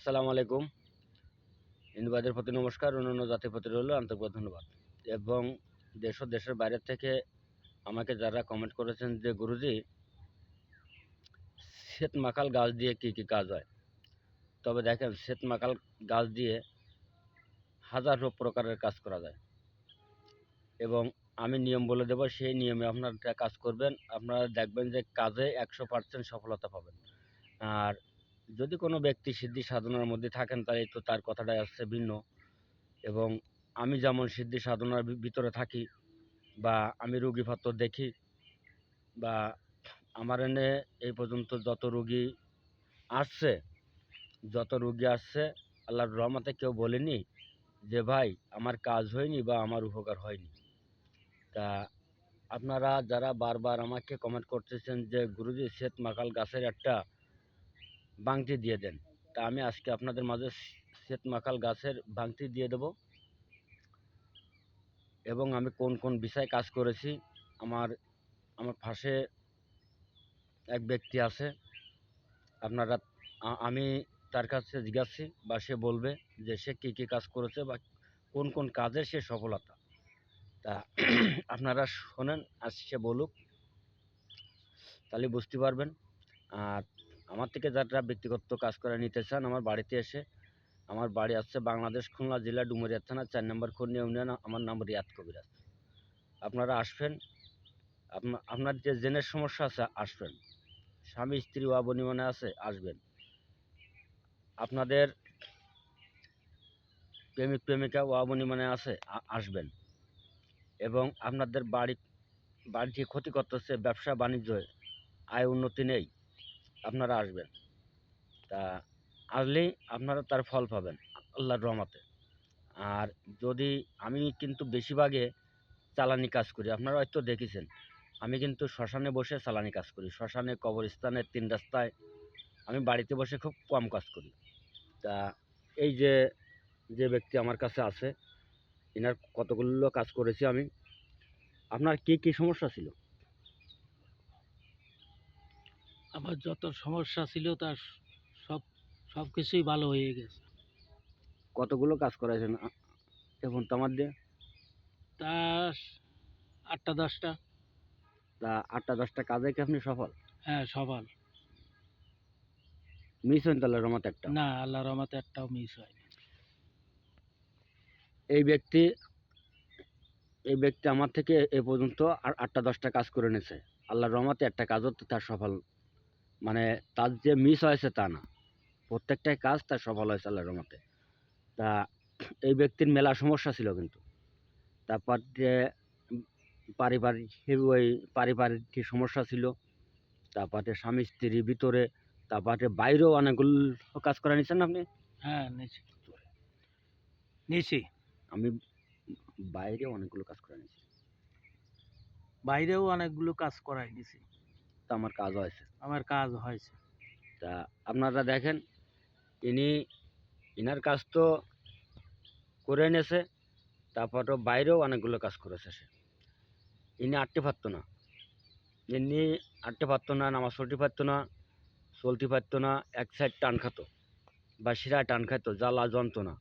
আসসালামু আলাইকুম। হিন্দুবাদের প্রতি নমস্কার, অন্যান্য জাতির প্রতি রইল আন্তরিক ধন্যবাদ। এবং দেশ ও দেশের বাইরে থেকে আমাকে যারা কমেন্ট করেছেন যে, গুরুজি, শ্বেত মাকাল গাছ দিয়ে কী কী কাজ হয়? তবে দেখেন, শ্বেত মাকাল গাছ দিয়ে হাজারো প্রকারের কাজ করা যায়। এবং আমি নিয়ম বলে দেবো, সেই নিয়মে আপনারা কাজ করবেন। আপনারা দেখবেন যে, কাজে একশো পার্সেন্ট সফলতা পাবেন। আর যদি কোনো ব্যক্তি সিদ্ধি সাধনার মধ্যে থাকেন, তাহলে তো তার কথাটাই আসছে ভিন্ন। এবং আমি যেমন সিদ্ধি সাধনার ভিতরে থাকি বা আমি রুগী পাত্র দেখি বা আমার এনে এই পর্যন্ত যত রুগী আসছে, যত রুগী আসছে, আল্লাহর রহমতে কেউ বলেনি যে, ভাই, আমার কাজ হয়নি বা আমার উপকার হয়নি। তা আপনারা যারা বারবার আমাকে কমেন্ট করতেছেন যে, গুরুজি, শ্বেত মাকাল গাছের একটা বাংটি দিয়ে দেন। তা আমি আজকে আপনাদের মাঝে শ্বেত মাকাল গাছের বাংটি দিয়ে দেব। এবং আমি কোন কোন বিষয়ে কাজ করেছি, আমার আমার পাশে এক ব্যক্তি আছে। আপনারা আমি তার কাছে জিজ্ঞাসি, বা সে বলবে যে সে কী কী কাজ করেছে, বা কোন কোন কাজের সে সফলতা। তা আপনারা শোনেন, আর সে বলুক, তাহলে বুঝতে পারবেন। আর আমার থেকে যারা ব্যক্তিগত কাজ করে নিতে চান, আমার বাড়িতে এসে আমার বাড়ি আসছে বাংলাদেশ খুলনা জেলা ডুমুরিয়া থানা, চার নম্বর খুলনা ইউনিয়ন, আমার নাম রিয়াদ কবিরাজ। আপনারা আসবেন, আপনা- আপনার যে জেনের সমস্যা আছে, আসবেন। স্বামী, স্ত্রী ওয়াবনি মনে আছে, আসবেন। আপনাদের প্রেমিক, প্রেমিকা ওয়াবনি মনে আছে আসবেন। এবং আপনাদের বাড়ি বাড়ি যে ক্ষতি করতেছে, ব্যবসা, বাণিজ্য, আয় উন্নতি নেই। আপনারা আসবেন। তা আসলেই আপনারা তার ফল পাবেন, আল্লাহর রহমতে। আর যদি আমি কিন্তু বেশিরভাগে চালানি কাজ করি, আপনারা হয়তো দেখেছেন, আমি কিন্তু শ্মশানে বসে চালানি কাজ করি। শ্মশানে, কবরস্থানে, তিন রাস্তায় আমি বাড়িতে বসে খুব কম কাজ করি। তা এই যে যে ব্যক্তি আমার কাছে আছে, এনার কতগুলো কাজ করেছি আমি, আপনার কি কি সমস্যা ছিল? আমার যত সমস্যা ছিল তার সব সব কিছুই ভালো হয়ে গেছে। কতগুলো কাজ করেছেন এখন তোমার দিয়ে? তা আটটা দশটা। তা আটটা দশটা কাজে কি আপনি সফল? হ্যাঁ সফল। মিস হইন তাহলে রমাত একটা? না আল্লাহ রহমতে একটাও মিস হয়নি। এই ব্যক্তি এই ব্যক্তি আমার থেকে এ পর্যন্ত আর আটটা দশটা কাজ করে নিয়েছে। আল্লাহর রহমতে একটা কাজও তার সফল মানে তার যে মিস হয়েছে তা না। প্রত্যেকটাই কাজ তার সফল হয়েছে আল্লাহর রহমতে। তা এই ব্যক্তির মেলা সমস্যা ছিল কিন্তু। তারপর যে পারিবারিক ওই পারিবারিক সমস্যা ছিল তারপরে স্বামী স্ত্রীর ভিতরে তারপরে বাইরেও অনেকগুলো কাজ করে নিয়েছেন আপনি? হ্যাঁ নিছি নিছি আমি বাইরে অনেকগুলো কাজ করে নিয়েছি। বাইরেও অনেকগুলো কাজ করাই নিছি তা আমার কাজ হয়েছে। আমার কাজ হয়েছে। তা আপনারা দেখেন ইনি ইনার কাজ তো করে এনেছে তারপর তো বাইরেও অনেকগুলো কাজ করেছে সে। ইনি আটতে পারতো না। ইনি আটতে পারতো না নামাজ পড়তে পারতো না চলতে পারতো না এক সাইড টান খাতো বা শিরায় টান খাতো জ্বালা যন্ত্রণা।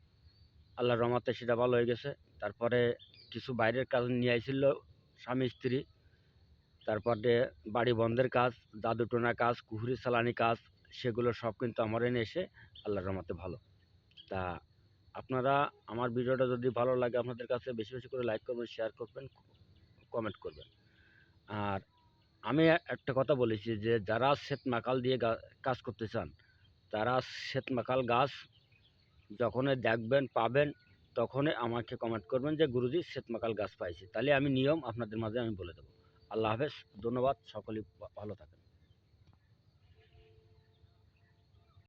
আল্লাহ রহমতে সেটা ভালো হয়ে গেছে। তারপরে কিছু বাইরের কাজ নিয়ে আইছিল স্বামী স্ত্রী। তারপরে বাড়ি বন্ধের কাজ, দাদু টোনা কাজ, কুহুরি সালানি কাজ, সেগুলো সব কিন্তু আমার এনে এসে আল্লাহর রহমতে ভালো। তা আপনারা আমার ভিডিওটা যদি ভালো লাগে আপনাদের কাছে বেশি বেশি করে লাইক করবেন শেয়ার করবেন কমেন্ট করবেন। আর আমি একটা কথা বলেছি যে যারা শ্বেত মাকাল দিয়ে কাজ করতে চান, তারা শ্বেত মাকাল গাছ যখনই দেখবেন, পাবেন, তখনই আমাকে কমেন্ট করবেন যে, গুরুজি শ্বেত মাকাল গাছ পাইছি। তাহলে আমি নিয়ম আপনাদের মাঝে আমি বলে দেবো। আল্লাহ হাফেজ ধন্যবাদ সকলেই ভালো থাকেন।